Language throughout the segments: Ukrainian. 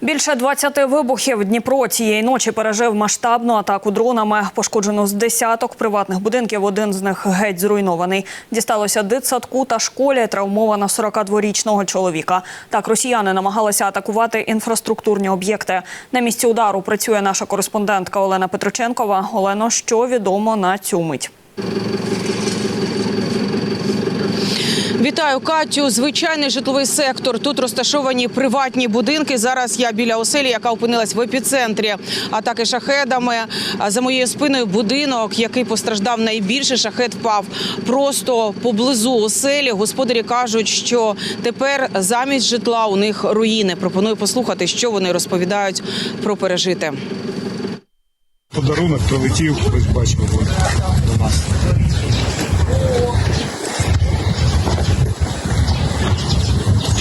Більше 20 вибухів Дніпро цієї ночі пережив масштабну атаку дронами. Пошкоджено з десяток приватних будинків. Один з них геть зруйнований. Дісталося дитсадку та школі. Травмовано 42-річного чоловіка. Так росіяни намагалися атакувати інфраструктурні об'єкти. На місці удару працює наша кореспондентка Олена Петроченкова. Олено, що відомо на цю мить? Вітаю Катю. Звичайний житловий сектор. Тут розташовані приватні будинки. Зараз я біля оселі, яка опинилась в епіцентрі атаки шахедами. За моєю спиною будинок, який постраждав найбільше. Шахет впав просто поблизу оселі. Господарі кажуть, що тепер замість житла у них руїни. Пропоную послухати, що вони розповідають про пережите. Подарунок прилетів, ось бачимо до нас.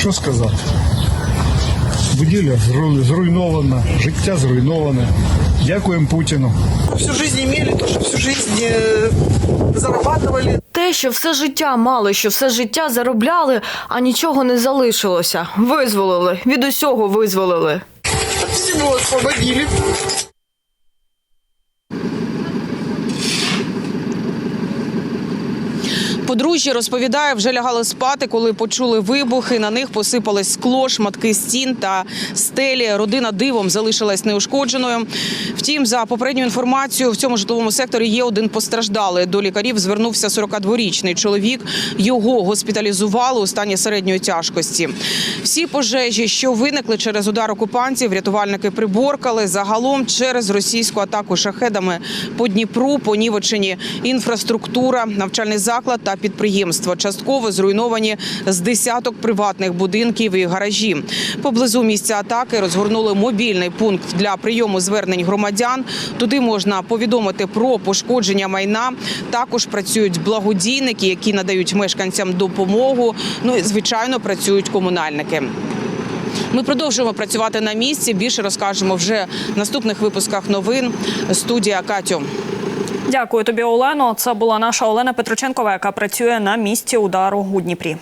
Що сказати? Будівля зру- зруйнована, життя зруйноване. Дякуємо Путіну. всю жизнь имели, то, что всю жизнь э, зарабатывали. Те, що все життя мали, що все життя заробляли, а нічого не залишилося. Визволили, від усього визволили. Всего освободили. Подружжя розповідає, вже лягали спати, коли почули вибухи. На них посипались скло, шматки стін та стелі. Родина дивом залишилась неушкодженою. Втім, за попередньою інформацією, в цьому житловому секторі є один постраждалий. До лікарів звернувся 42-річний чоловік. Його госпіталізували у стані середньої тяжкості. Всі пожежі, що виникли через удар окупантів, рятувальники приборкали. Загалом через російську атаку шахедами по Дніпру понівечені інфраструктура, навчальний заклад та підприємство. Частково зруйновані з десяток приватних будинків і гаражі. Поблизу місця атаки розгорнули мобільний пункт для прийому звернень громадян. Туди можна повідомити про пошкодження майна. Також працюють благодійники, які надають мешканцям допомогу. Ну і звичайно працюють комунальники. Ми продовжуємо працювати на місці. Більше розкажемо вже в наступних випусках новин. Студія Катю. Дякую тобі, Олено. Це була наша Олена Петроченкова, яка працює на місці удару у Дніпрі.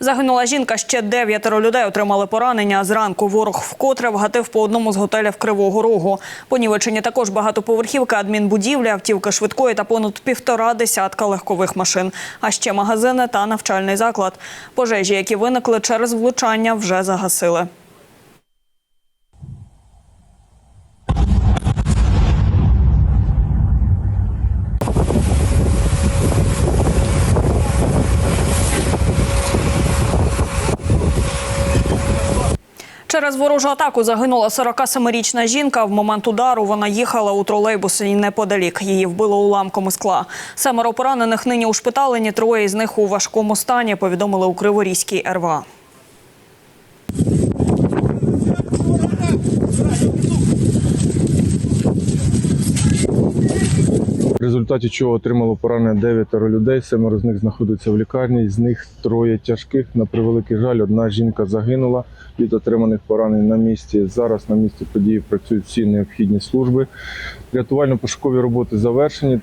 Загинула жінка. Ще дев'ятеро людей отримали поранення. Зранку ворог вкотре вгатив по одному з готелів Кривого Рогу. Понівечені також багатоповерхівка, адмінбудівля, автівки швидкої та понад півтора десятка легкових машин. А ще магазини та навчальний заклад. Пожежі, які виникли через влучання, вже загасили. Через ворожу атаку загинула 47-річна жінка. В момент удару вона їхала у тролейбусі неподалік. Її вбило уламком скла. Семеро поранених нині у шпиталені, троє з них у важкому стані, повідомили у Криворізькій РВА. Результаті чого отримало поранення дев'ятеро людей. Семеро з них знаходяться в лікарні. З них троє тяжких. На превеликий жаль, одна жінка загинула від отриманих поранень на місці. Зараз на місці події працюють всі необхідні служби. Рятувально-пошукові роботи завершені.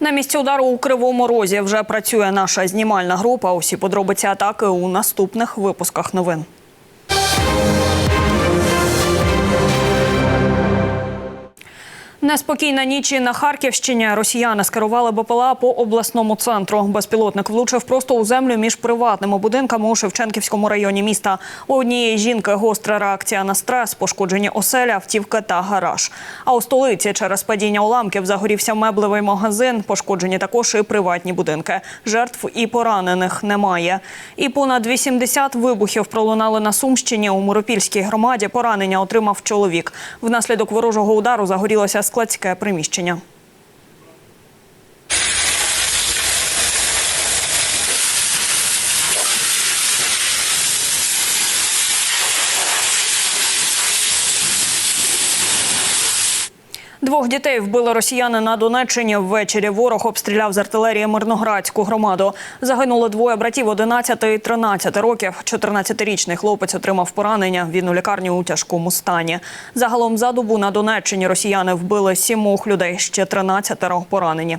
На місці удару у Кривому Розі вже працює наша знімальна група. Усі подробиці атаки у наступних випусках новин. Неспокійна ніч на Харківщині. Росіяни скерували БПЛА по обласному центру. Безпілотник влучив просто у землю між приватними будинками у Шевченківському районі міста. У однієї жінки гостра реакція на стрес, пошкоджені оселя, автівка та гараж. А у столиці через падіння уламків загорівся меблевий магазин. Пошкоджені також і приватні будинки. Жертв і поранених немає. І понад 80 вибухів пролунали на Сумщині. У Миропільській громаді поранення отримав чоловік. Внаслідок ворожого удару загорілося складське приміщення. Двох дітей вбили росіяни на Донеччині. Ввечері ворог обстріляв з артилерії Мирноградську громаду. Загинуло двоє братів 11 і 13 років. 14-річний хлопець отримав поранення. Він у лікарні у тяжкому стані. Загалом за добу на Донеччині росіяни вбили сімох людей. Ще 13 поранені.